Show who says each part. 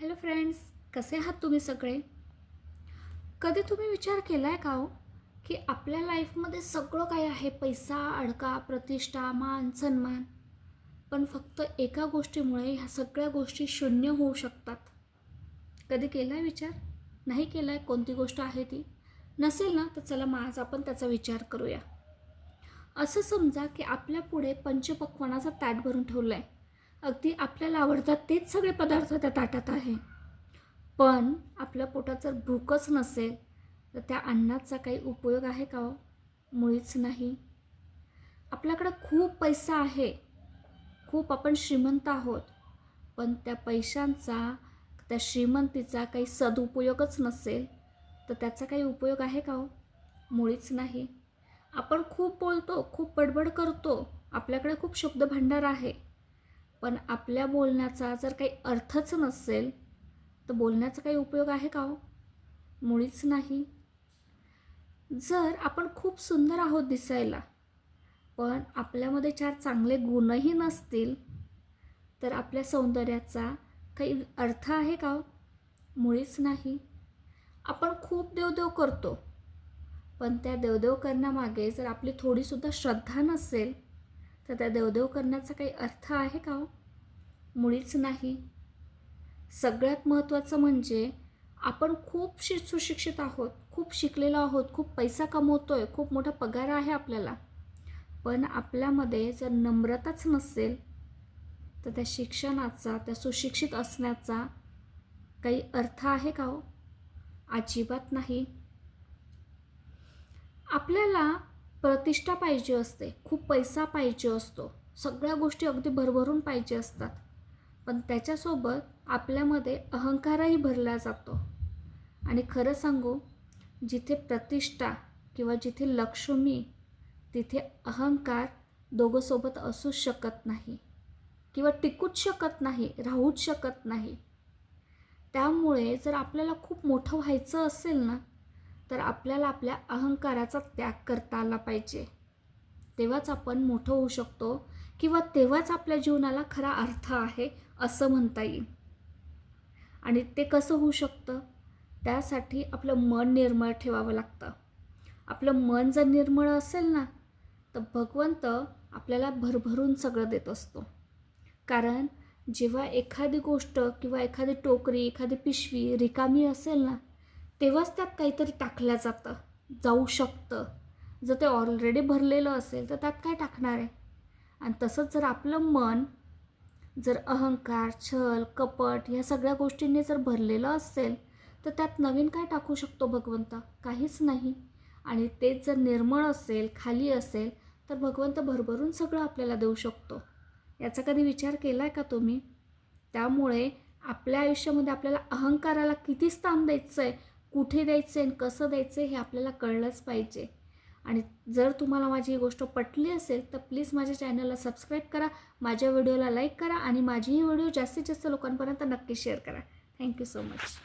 Speaker 1: Hello friends कसे आहात तुम्ही सगळे? कधी तुम्ही विचार केला आहे का हो की आपल्या लाईफमध्ये सगळं काय आहे? पैसा अडका प्रतिष्ठा मान सन्मान. पण फक्त एका गोष्टीमुळे ह्या सगळ्या गोष्टी शून्य होऊ शकतात. कधी केला आहे विचार? नाही केला आहे कोणती गोष्ट आहे ती? नसेल ना तर चला मग आज आपण त्याचा विचार करूया. असं समजा की आपल्या पुढे पंचपक्वानाचा ताट भरून ठेवला आहे अगदी आपल्याला आवडतात तेच सगळे पदार्थ त्या ताटात आहे. पण आपल्या पोटात जर भूकच नसेल तर त्या अन्नाचा काही उपयोग आहे का हो? मुळीच नाही. आपल्याकडं खूप पैसा आहे. खूप आपण श्रीमंत आहोत. पण त्या पैशांचा त्या श्रीमंतीचा काही सदुपयोगच नसेल तर त्याचा काही उपयोग आहे का हो? मुळीच नाही. आपण खूप बोलतो खूप बडबड करतो. आपल्याकडे खूप शब्दभांडार आहे. पण आपल्या बोलण्याचा जर काही अर्थच नसेल तर बोलण्याचा काही उपयोग आहे का हो? मुळीच नाही. जर आपण खूप सुंदर आहोत दिसायला पण आपल्यामध्ये चार चांगले गुणही नसतील तर आपल्या सौंदर्याचा काही अर्थ आहे का हो? मुळीच नाही. आपण खूप देवदेव करतो पण त्या देवदेव करण्यामागे जर आपली थोडीसुद्धा श्रद्धा नसेल तर त्या देवदेव करण्याचा काही अर्थ आहे का हो? मुळीच नाही. सगळ्यात महत्त्वाचं म्हणजे आपण खूप शि सुशिक्षित आहोत खूप शिकलेलो आहोत खूप पैसा कमवतो आहे खूप मोठा पगार आहे आपल्याला. पण आपल्यामध्ये जर नम्रताच नसेल तर त्या शिक्षणाचा त्या सुशिक्षित असण्याचा काही अर्थ आहे का हो? अजिबात नाही. आपल्याला प्रतिष्ठा पाहिजे असते खूप पैसा पाहिजे असतो सगळ्या गोष्टी अगदी भरभरून पाहिजे असतात. पण त्याच्यासोबत आपल्यामध्ये अहंकारही भरला जातो. आणि खरं सांगू जिथे प्रतिष्ठा किंवा जिथे लक्ष्मी तिथे अहंकार दोघंसोबत असूच शकत नाही किंवा टिकूच शकत नाही राहूच शकत नाही. त्यामुळे जर आपल्याला खूप मोठं व्हायचं असेल ना तर आपल्याला आपल्या अहंकाराचा त्याग करता आला पाहिजे. तेव्हाच आपण मोठं होऊ शकतो किंवा तेव्हाच आपल्या जीवनाला खरा अर्थ आहे असं म्हणता येईल. आणि ते कसं होऊ शकतं? त्यासाठी आपलं मन निर्मळ ठेवावं लागतं. आपलं मन जर निर्मळ असेल ना तर भगवंत आपल्याला भरभरून सगळं देत असतो. कारण जेव्हा एखादी गोष्ट किंवा एखादी टोकरी एखादी पिशवी रिकामी असेल ना तेव्हाच त्यात काहीतरी टाकलं जातं. जाऊ शकतं. जर ते ऑलरेडी भरलेलं असेल तर त्यात काय टाकणार आहे? आणि तसंच जर आपलं मन जर अहंकार छल कपट ह्या सगळ्या गोष्टींनी जर भरलेलं असेल तर त्यात नवीन काय टाकू शकतो भगवंत? काहीच नाही. आणि तेच जर निर्मळ असेल खाली असेल तर भगवंत भरभरून सगळं आपल्याला देऊ शकतो. याचा कधी विचार केला आहे का तुम्ही? त्यामुळे आपल्या आयुष्यामध्ये आपल्याला अहंकाराला किती स्थान द्यायचं आहे कुठे द्यायचं आहे कसं द्यायचं आहे हे आपल्याला कळलंच पाहिजे. आणि जर तुम्हाला माझी ही गोष्ट पटली असेल तर प्लीज माझ्या चॅनलला सबस्क्राईब करा माझ्या व्हिडिओला लाईक करा आणि माझी ही व्हिडिओ जास्तीत जास्त लोकांपर्यंत नक्की शेअर करा. Thank you so much.